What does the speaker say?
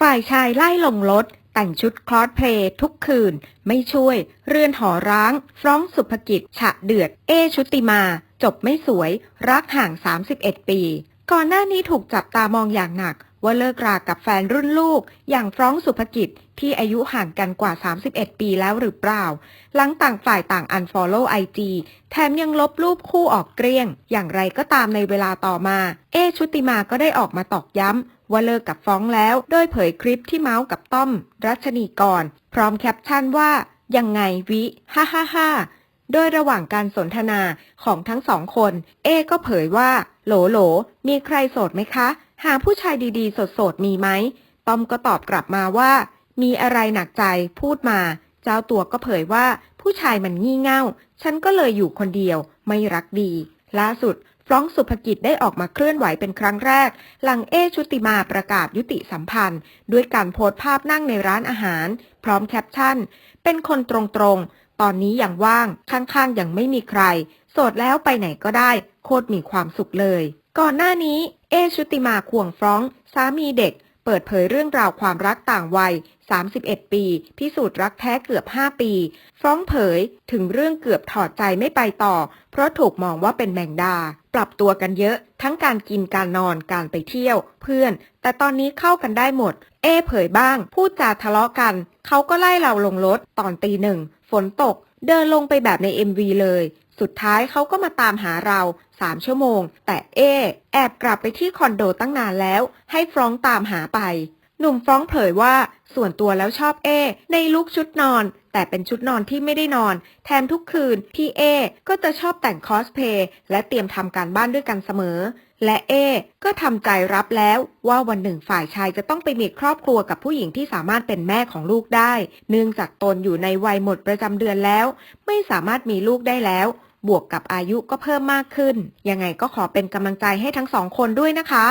ฝ่ายชายไล่ลงรถแต่งชุดคลอสเพลย์ทุกคืน ไม่ช่วย เรือนหอร้าง ฟร้องสุภกิจ ฉะเดือด เอชุติมา จบไม่สวย รักห่าง 31 ปี ก่อนหน้านี้ถูกจับตามองอย่างหนัก ว่าเลิกรากับแฟนรุ่นลูก อย่างฟร้องสุภกิจที่อายุห่างกันกว่า 31 ปีแล้วหรือเปล่า หลังต่างฝ่ายต่าง unfollow IG แถมยังลบรูปคู่ออกเกลี้ยง อย่างไรก็ตามในเวลาต่อมา เอชุติมาก็ได้ออกมาตอกย้ำ ว่าเลิกกับฟ้องแล้ว โดยเผยคลิปที่เมาส์กับต้อม รัชนีกร พร้อมแคปชั่นว่า ยังไงวิฮ่าฮ่าฮ่าโดยระหว่างการสนทนาของทั้งสองคน เอก็เผยว่า โหลโหล มีใครโสดไหมคะ หาผู้ชายดีๆโสดๆ มีไหม ต้อมก็ตอบกลับมาว่า มีอะไรหนักใจพูดมา เจ้าตัวก็เผยว่า ผู้ชายมันงี่เง่า ฉันก็เลยอยู่คนเดียว ไม่รักดี ล่าสุด ฟรองสุภกิจได้ออกมาเคลื่อนไหวเป็นครั้งแรก หลังเอชุติมาประกาศยุติสัมพันธ์ ด้วยการโพสต์ภาพนั่งในร้านอาหาร พร้อมแคปชั่น เป็นคนตรงๆ ตอนนี้ยังว่างข้างๆ ยังไม่มีใคร โสดแล้วไปไหนก็ได้ โคตรมีความสุขเลย ก่อนหน้านี้ เอชุติมาควงฟรอง สามีเด็ก เปิดเผยเรื่องราวความรักต่างวัย 31 ปี พิสูจน์รักแท้เกือบ 5 ปี ฟ้องเผยถึงเรื่องเกือบถอดใจไม่ไปต่อ เพราะถูกมองว่าเป็นแมงดา ปรับตัวกันเยอะ ทั้งการกินการนอนการไปเที่ยว เพื่อน แต่ตอนนี้เข้ากันได้หมด เอเผยบ้าง พูดจาทะเลาะกัน เขาก็ไล่เราลงรถตอนตีหนึ่งฝนตก เดินลงไปแบบใน MV เลย สุดท้ายเขาก็มาตามหาเรา3ชั่วโมง แต่เอ แอบกลับไปที่คอนโดตั้งนานแล้ว ให้ฟรองตามหาไป หนุ่มฟรองเผยว่า ส่วนตัวแล้วชอบเอ ในลุคชุดนอน แต่เป็นชุดนอนที่ไม่ได้นอนแถมทุกคืน พี่เอ ก็จะชอบแต่งคอสเพลย์และเตรียมทำการบ้านด้วยกันเสมอ และเอ ก็ทำใจรับแล้วว่าวันหนึ่งฝ่ายชายจะต้องไปมีครอบครัวกับผู้หญิงที่สามารถเป็นแม่ของลูกได้ เนื่องจากตนอยู่ในวัยหมดประจำเดือนแล้ว ไม่สามารถมีลูกได้แล้ว บวกกับอายุก็เพิ่มมากขึ้น ยังไงก็ขอเป็นกำลังใจให้ทั้งสองคนด้วยนะคะ